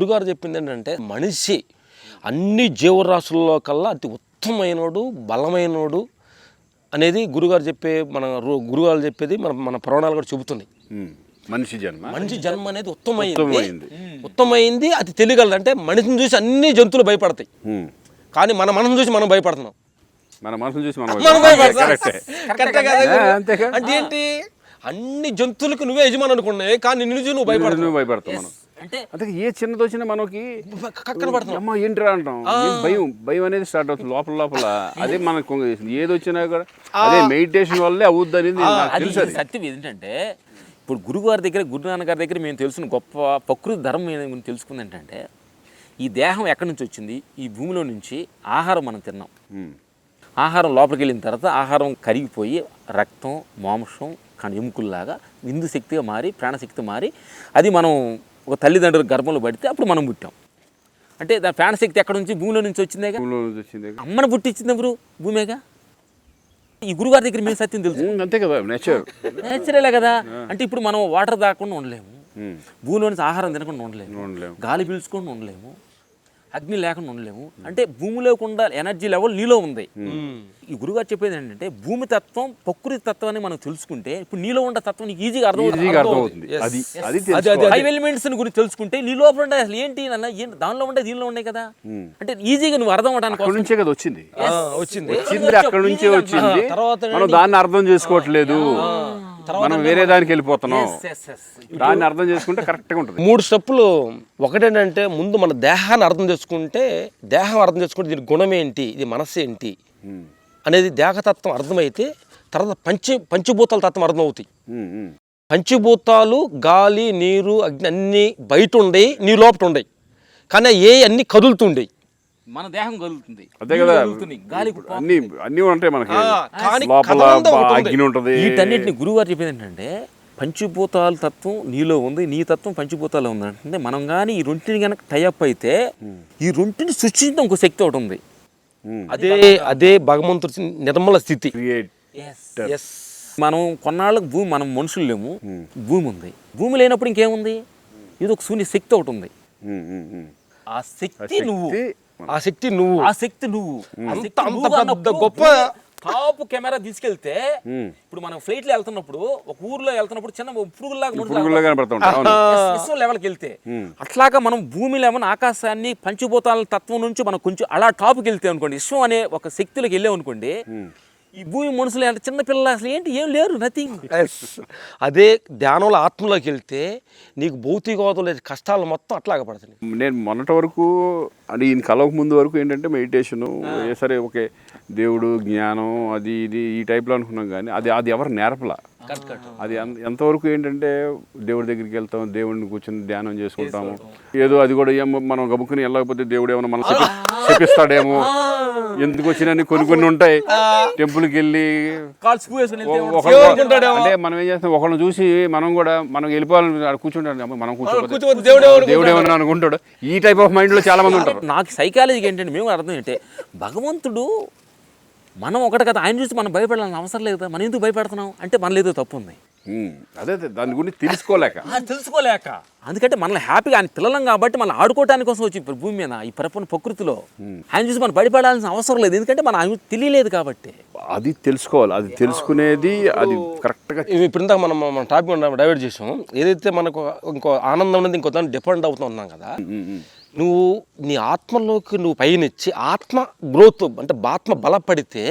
గురుగారు చెప్పింది ఏంటంటే మనిషి అన్ని జీవరాశుల్లో కల్లా అతి ఉత్తమమైనోడు బలమైనోడు అనేది గురుగారు చెప్పే మన గురుగారు చెప్పేది మన మన పురాణాలు కూడా ఉమ్. మనిషి జన్మ. మనిషి జన్మ అనేది ఉత్తమమైంది. ఉత్తమమైంది. ఉత్తమమైంది అది తెలియగలదు. అంటే మనిషిని చూసి అన్ని జంతువులు భయపడతాయి. కానీ మన మనం చూసి మనం భయపడుతున్నాం. మన మనసును చూసి మనం భయపడతాం. అంటే ఏంటి? అన్ని జంతువులకు నువ్వే యజమాని అనుకున్నాయి కానీ నిన్ను చూసి నువ్వు భయపడతావు. నువ్వు భయపడతాం మనం. అంటే ఏ చిన్నది వచ్చినా మనకి కక్కన అమ్మ ఏంటిరా అంటాం? భయం భయం అనేది స్టార్ట్ అవుతుంది లోపల లోపల. అదే మనకు కొంగ- ఏది వచ్చినా కూడా అదే మెడిటేషన్ వల్లే అవుద్ది అనేది సత్యం ఏంటంటే ఇప్పుడు గురుగారి దగ్గర గురు నాన్నగారి దగ్గర మేము తెలుసుకున్న గొప్ప ప్రకృతి ధర్మం మేము తెలుసుకుంది ఏంటంటే ఈ దేహం ఎక్కడి నుంచి వచ్చింది? ఈ భూమిలో నుంచి ఆహారం మనం తిన్నాం. ఆహారం లోపలికి వెళ్ళిన తర్వాత ఆహారం కరిగిపోయి రక్తం మాంసం కానీ ఎముకల్లాగా విందు శక్తిగా మారి ప్రాణశక్తి మారి అది మనం ఒక తల్లిదండ్రుల గర్భంలో పడితే అప్పుడు మనం పుట్టాం. అంటే దాని ప్రాణశక్తి ఎక్కడి నుంచి? భూమిలో నుంచి వచ్చిందేగా? వచ్చింది అమ్మను పుట్టించింది ఎవరు? భూమేగా? ఈ గురుగారి దగ్గర మేము సత్యం తెలుసు. అంతే కదా నేచర్ నేచురలే కదా? అంటే ఇప్పుడు మనం వాటర్ తాగకుండా ఉండలేము. భూమిలో నుంచి ఆహారం తినకుండా ఉండలేము. ఉండలేము. గాలి పీల్చుకుండా ఉండలేము. అగ్ని లేకుండా ఉండలేము. అంటే భూమిలో ఉండ ఎనర్జీ లెవెల్ నీలో ఉంది. ఈ గురుగారు చెప్పేది ఏంటంటే భూమి తత్వం ప్రకృతి తత్వం అని మనం తెలుసుకుంటే ఇప్పుడు నీలో ఉండే తత్వం నీకు ఈజీగా అర్థం ఈజీగా అర్థమవుతుంది. ఫైవ్ ఎలిమెంట్స్ గురించి తెలుసుకుంటే నీ లోపల ఉండే అసలు ఏంటి నాన్న ఏంటి దానిలో ఉండే దీనిలో ఉన్నాయి కదా? అంటే ఈజీగా నువ్వు అర్థం అవడానికి అక్కడ నుంచే కదా వచ్చింది? వచ్చింది. వచ్చింది అక్కడ నుంచే వచ్చింది. తర్వాత మనం దాన్ని అర్థం చేసుకోవట్లేదు. మనం వేరే దానికి వెళ్ళిపోతున్నాం. దాన్ని అర్థం చేసుకుంటే కరెక్ట్గా ఉంటుంది. మూడు స్టెప్పులు. ఒకటేంటంటే ముందు మన దేహాన్ని అర్థం చేసుకుంటే దేహం అర్థం చేసుకుంటే దీని గుణం ఏంటి ఇది మనస్సు ఏంటి. అనేది దేహతత్వం అర్థమైతే తర్వాత పంచ పంచభూతాల తత్వం అర్థమవుతాయి. ఉమ్, ఉమ్. పంచభూతాలు గాలి నీరు అగ్ని అన్నీ బయట ఉండయి నీ లోపల ఉండయి. కానీ ఏ అన్నీ కదులుతుండయి మన దేహం కలుగుతుంది అదే కదా. గాలి అన్ని అన్ని ఉంటాయి మనకి. కానీ లోపల. అగ్ని ఉంటది. వీటన్నిటిని గురువారు చెప్పేది ఏంటంటే పంచభూతాల తత్వం నీలో ఉంది నీ తత్వం పంచభూతాలు ఉంది అంటే మనం కానీ ఈ రెంటిని కనుక టైఅప్ అయితే ఈ రెంటిని సృష్టించడం ఇంకో శక్తి ఒకటి ఉంది. అదే అదే భగవంతుడి నిర్మల స్థితి. మనం కొన్నాళ్ళకు భూమి మనం మనుషులు లేము. భూమి ఉంది. భూమి లేనప్పుడు ఇంకేముంది? ఇది ఒక శూన్య శక్తి ఒకటి ఉంది. ఆ శక్తి నువ్వు. ఆ శక్తి నువ్వు. ఆ శక్తి నువ్వు. ఆ శక్తి అంత నువ్వు పెద్ద అన్నప్పుడు గొప్ప టాప్ కెమెరా తీసుకెళ్తే. ఇప్పుడు మనం ఫ్లైట్లో వెళ్తున్నప్పుడు ఒక ఊర్లో వెళ్తున్నప్పుడు చిన్న పురుగులాగా ముడుగులాగా పురుగుల్లో కనపడతా ఉంటాయి. అవును. విశ్వం లెవెల్కి వెళ్తే. అట్లాగా మనం భూమి లెవెన్ ఆకాశాన్ని పంచభూతాల తత్వం నుంచి మనం కొంచెం అలా టాప్కి వెళ్తే అనుకోండి విశ్వం అనే ఒక శక్తిలోకి వెళ్ళాం అనుకోండి ఈ భూమి మనుషులు అంటే చిన్న పిల్లలు అసలు ఏంటి? ఏం లేరు నథింగ్ అదే ధ్యానంలో ఆత్మలోకి వెళ్తే నీకు భౌతికవాదులు కష్టాలు మొత్తం అట్లాగా పడుతుంది నేను మొన్నటి వరకు అంటే ఈయన కలవక ముందు వరకు ఏంటంటే మెడిటేషను ఏ సరే ఓకే దేవుడు జ్ఞానం అది ఇది ఈ టైప్లో అనుకున్నాం కానీ అది అది ఎవరు నేర్పలా? అది ఎంతవరకు ఏంటంటే దేవుడి దగ్గరికి వెళ్తాం దేవుడిని కూర్చొని ధ్యానం చేసుకుంటాము. ఏదో అది కూడా ఏమో మనం గబుక్కుని వెళ్ళకపోతే దేవుడు ఏమైనా మనం శపిస్తాడేమో ఎందుకు వచ్చినా కొన్ని కొన్ని ఉంటాయి. టెంపుల్కి వెళ్ళి అంటే మనం ఏం చేస్తాం ఒకళ్ళని చూసి మనం కూడా మనం వెళ్ళిపోవాలని ఆడ కూర్చుంటాం. అమ్మ, మనం కూర్చోపోతే దేవుడు ఏమన్నా అనుకుంటాడు. ఈ టైప్ ఆఫ్ మైండ్లో చాలా మంది ఉంటారు. నాకు సైకాలజీకి ఏంటంటే మేము అర్థం ఏంటంటే భగవంతుడు మనం ఒకటి కదా ఆయన చూసి మనం భయపడాలని అవసరం లేదు కదా మనం ఎందుకు భయపడుతున్నాం? అంటే మనలో ఏదో తప్పు ఉంది. అదే దాని గురించి తెలుసుకోలేక. తెలుసుకోలేక. అందుకంటే మనల్ని హ్యాపీగా ఆయన పిల్లలం కాబట్టి మనం ఆడుకోవడానికి కోసం వచ్చి ఇప్పుడు భూమి మీద ఈ ప్రపంచ ప్రకృతిలో. ఆయన చూసి మనం భయపడాల్సిన అవసరం లేదు ఎందుకంటే మనం ఆయన తెలియలేదు కాబట్టి. అది తెలుసుకోవాలి అది తెలుసుకునేది అది కరెక్ట్గా ఇవి ఇప్పుడు ఇందాక మనం మన టాపిక్ డైవర్ట్ చేసాం ఏదైతే మనకు ఇంకో ఆనందం అనేది ఇంకో దాన్ని డిపెండ్ అవుతూ ఉన్నాం కదా. నువ్వు నీ ఆత్మలోకి నువ్వు పయనిచ్చి ఆత్మ గ్రోత్ అంటే ఆత్మ బలపడితే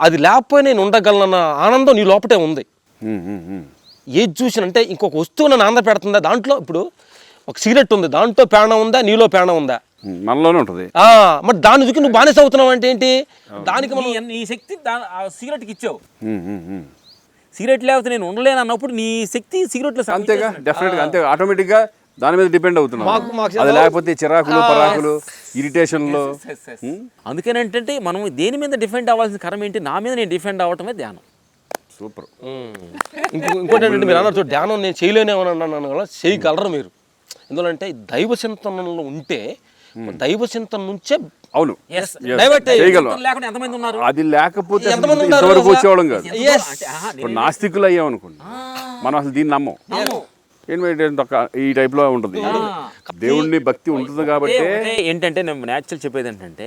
అది లేకపోతే నేను ఉండగలనన్న ఆనందం నీ లోపటే ఉంది. ఏది చూసినంటే ఇంకొక వస్తువు నన్ను ఆనంద పెడుతుందా? దాంట్లో ఇప్పుడు ఒక సిగరెట్ ఉంది. దాంట్లో ప్రాణం ఉందా? నీలో ప్రాణం ఉందా? మనలోనే ఉంటది. ఆ, మరి దాని చూసి నువ్వు బానిస అవుతున్నావు అంటే ఏంటి? దానికి మనం నీ- శక్తి సిగరెట్కి ఇచ్చావు. సిగరెట్ లేకపోతే నేను ఉండలేను అన్నప్పుడు నీ శక్తి సిగరెట్లో సగం అంతేగా? డెఫినెట్గా అంతే ఆటోమేటిక్గా దాని మీద డిపెండ్ అవుతున్నాం. అది లేకపోతే చిరాకులు పరాకులు ఇరిటేషన్లు అందుకని ఏంటంటే మనం దేని మీద డిఫెండ్ అవ్వాల్సిన కరం ఏంటి? నా మీద నేను డిఫెండ్ అవ్వటమే ధ్యానం. సూపర్. ఇంకో ఇంకోటి ఏంటంటే మీరు అన్నారు చూడు, ధ్యానం నేను చేయలేనేమని అన్నాను కదా చేయగలరు మీరు. ఎందుకంటే దైవ చింతనలో ఉంటే దైవ చింతన నుంచే అవును. Yes. డైవర్ట్ చేయగలం. లేకుండా ఎంతమంది ఉన్నారు? అది లేకపోతే అసలు? వచ్చేవాళ్ళం కాదు. ఇప్పుడు నాస్తికులు అయ్యాం అనుకోండి మనం అసలు దీన్ని నమ్మం. తొక్క ఈ టైప్లో ఉంటుంది. దేవుడిని భక్తి ఉంటుంది కాబట్టి ఏంటంటే నేను న్యాచురల్ చెప్పేది ఏంటంటే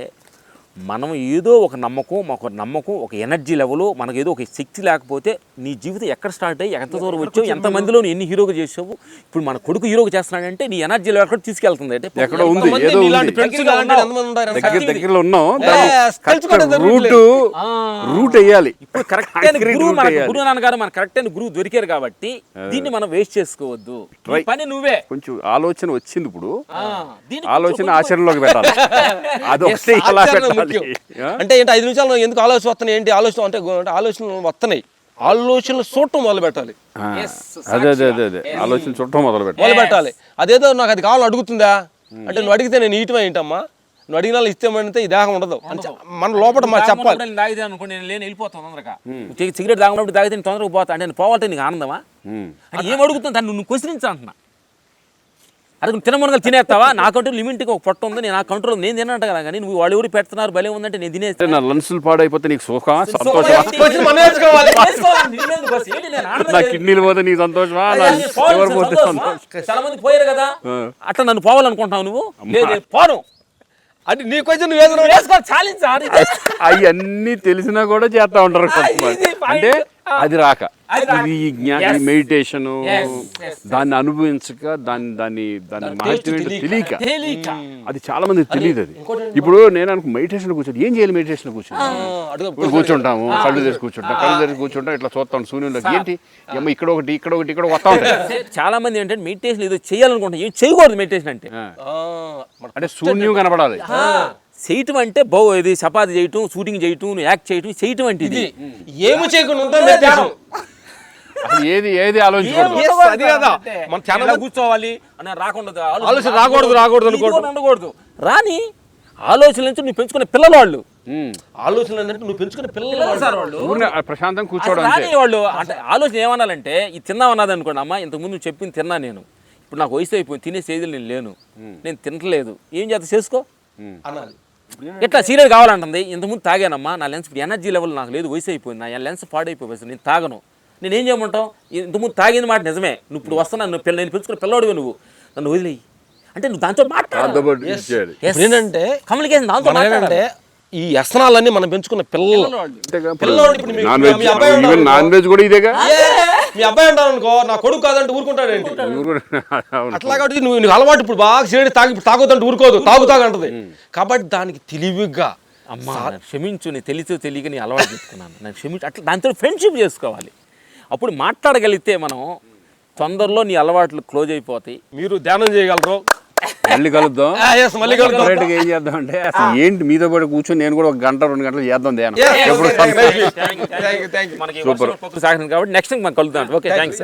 మనం ఏదో ఒక నమ్మకం ఒక నమ్మకం ఒక ఎనర్జీ లెవెల్ మనకు ఏదో ఒక శక్తి లేకపోతే నీ జీవితం ఎక్కడ స్టార్ట్ అయ్యి ఎంత దూరం వచ్చావు ఎంత మందిలో నువ్వు ఎన్ని హీరోగా చేసావు ఇప్పుడు మన కొడుకు హీరోగా చేస్తున్నాడంటే నీ ఎనర్జీ లెవెల్ ఎక్కడ తీసుకెళ్తుంది? అంటే ఎక్కడో ఉంది? దగ్గరలో ఉన్నాం. రూట్. రూట్ వేయాలి. ఇప్పుడు కరెక్ట్ అయిన గురువు వేయాలి. గురువు నాన్నగారు మన కరెక్ట్ అయిన గురువు దొరికారు కాబట్టి దీన్ని మనం వేస్ట్ చేసుకోవద్దు. పని నువ్వే. కొంచెం ఆలోచన వచ్చింది ఇప్పుడు. ఆలోచన ఆచరణలోకి పెట్టాలి. అది ఒకటి Yes, ఎలా ఆచరణ పెట్టాలి. ముఖ్యం. అంటే ఏంటి ఐదు నిమిషాలు ఎందుకు ఆలోచన వస్తున్నాయి? ఏంటి ఆలోచన అంటే ఆలోచనలు వస్తున్నాయి ఆలోచనలు చూడటం మొదలు పెట్టాలి. అదే అదే అదే అదే. ఆలోచన చుట్టం మొదలు పెట్టాలి మొదలు పెట్టాలి అదేదో నాకు అది కావాలని అడుగుతుందా? అంటే నువ్వు అడిగితే నేను ఇయటం ఏంటమ్మా? నువ్వు అడిగిన వాళ్ళు ఇస్తే అంటే ఈ దేహం ఉండదు. మన లోపల మా చెప్పాలి. తాగితే అనుకో నేను లేని వెళ్ళిపోతాను తొందరగా. సి- సిగరెట్ తాగినప్పుడు తాగితే నేను తొందరగా పోతా. అంటే నేను పోవాలంటే నీకు ఆనందమా. అంటే ఏం అడుగుతుంది దాన్ని నువ్వు క్వశ్చనించా అంటున్నా. అదే నువ్వు తినమనగలు తినేస్తావా? నాకంటూ లిమిట్కి ఒక పొట్ట ఉంది నేను నా కంట్రోల్ నేను తినంట కదా కానీ నువ్వు వాళ్ళు ఎవరు పెడుతున్నారు భలే ఉందంటే నేను అంటే తినేస్తాను నా లంగ్స్లు పాడైపోతే నీకు సుఖమా సంతోషమా. నా కిడ్నీలు పోతే నీకు సంతోషమా? నా ఎవరు పోతే చాలా మంది పోయారు కదా? అట్లా నన్ను పోవాలనుకుంటున్నావు నువ్వు? లేదు పోను. అంటే నీ కొంచెం నువ్వు ఛాలెంజ్ అవన్నీ తెలిసినా కూడా చేస్తా ఉంటారు. అంటే అది రాక. అది రాక. ఇది జ్ఞా Yes. మెడిటేషన్ దాన్ని అనుభవించక దాన్ని దాన్ని దాన్ని మహత్యం ఏంటో తెలియక. అది చాలా మందికి తెలియదు అది. ఇప్పుడు నేను అనుకు మెడిటేషన్ కూర్చొని ఏం చేయాలి మెడిటేషన్ ఇప్పుడు కూర్చుంటాము కళ్ళు తెరిచి కూర్చుంటాం కళ్ళు తెరిచి కూర్చుంటాం ఇట్లా చూస్తాం శూన్యంలోకి ఏంటి? ఏమో ఇక్కడ ఒకటి ఇక్కడ ఒకటి ఇక్కడ వస్తా ఉంటాయి. చాలా మంది ఏంటంటే మెడిటేషన్ ఏదో చేయాలనుకుంటాం ఏం చేయకూడదు మెడిటేషన్ అంటే. అంటే శూన్యం కనపడాలి. చేయటం అంటే బౌ ఇది చపాతి చేయటం షూటింగ్ చేయటం యాక్ట్ చేయటం చేయటం అంటే ఇది. ఏమి చేయకుండా. అసలు ఏది ఏది ఆలోచించకూడదు అది కదా. మన కూర్చోవాలి అని రాకుండా ఆలోచన రాకూడదు, రాకూడదు ఇది. కూడా ఉండకూడదు. రాని ఆలోచన నుంచి నువ్వు పెంచుకునే పిల్లలు వాళ్ళు ఉమ్. ఆలోచన ఏంటంటే నువ్వు పెంచుకునే పిల్లలు పిల్లలు సార్ వాళ్ళు. ఊరినే ప్రశాంతం కూర్చోవడం అంతే. రాని వాళ్ళు అంటే ఆలోచన ఏమనాలంటే ఇది తిన్నామన్నది అనుకోండి అమ్మ ఇంతకుముందు నువ్వు చెప్పింది తిన్నా నేను. ఇప్పుడు నాకు వయసు అయిపోయింది తినే స్టేజ్లో నేను లేను. నేను తినట్లేదు. ఏం చేస్తా చేసుకో. అనాలి. ఎట్లా సీరియల్ కావాలంటుంది? ఇంతకుముందు తాగానమ్మా నా లెన్స్ ఇప్పుడు ఎనర్జీ లెవెల్ నాకు లేదు వయసు అయిపోయింది నా లెన్స్ పాడైపోయి నేను తాగను. నేను ఏం చేయమంటావు? ఇంతకుముందు తాగింది మాట నిజమే. నువ్వు ఇప్పుడు వస్తున్నా నువ్వు పిల్ల నేను పెంచుకున్న పిల్లవాడివి నువ్వు. నన్ను వదిలేయి. అంటే నువ్వు దాంతో మాట్లాడు. ఏంటంటే కమ్యూనికేషన్ దాంతో ఏంటంటే ఈ వ్యసనాలన్నీ మనం పెంచుకున్న పిల్లలు మీ- నాన్ వెజ్ కూడా ఇదేగా? మీ అబ్బాయి అంటారు అనుకో నా కొడుకు కాదంటే కూడా అవును. అట్లా కాబట్టి నువ్వు నీకు అలవాటు ఇప్పుడు బాగా చేయడం తాగి తాగుతుంటే ఊరుకోదు తాగు తాగు అంటది. కాబట్టి దానికి తెలివిగా అమ్మా క్షమించు నేను తెలిసి తెలియక నీ అలవాటు చెప్పుకున్నాను. నేను క్షమించు అట్లా దాంతో ఫ్రెండ్షిప్ చేసుకోవాలి. అప్పుడు మాట్లాడగలిగితే మనం తొందరలో నీ అలవాట్లు క్లోజ్ అయిపోతాయి. మీరు ధ్యానం చేయగలరు. మళ్ళీ కలుద్దాం. ఆ, yes, మళ్ళీ కలుద్దాం. ఏం చేద్దాం అంటే అసలు ఏంటి మీతో పాటు కూర్చొని నేను కూడా ఒక గంట రెండు గంటలు చేద్దాం ధ్యానం. ఎప్పుడు సాగింది కాబట్టి నెక్స్ట్ మనం కలుద్దాం. Okay thanks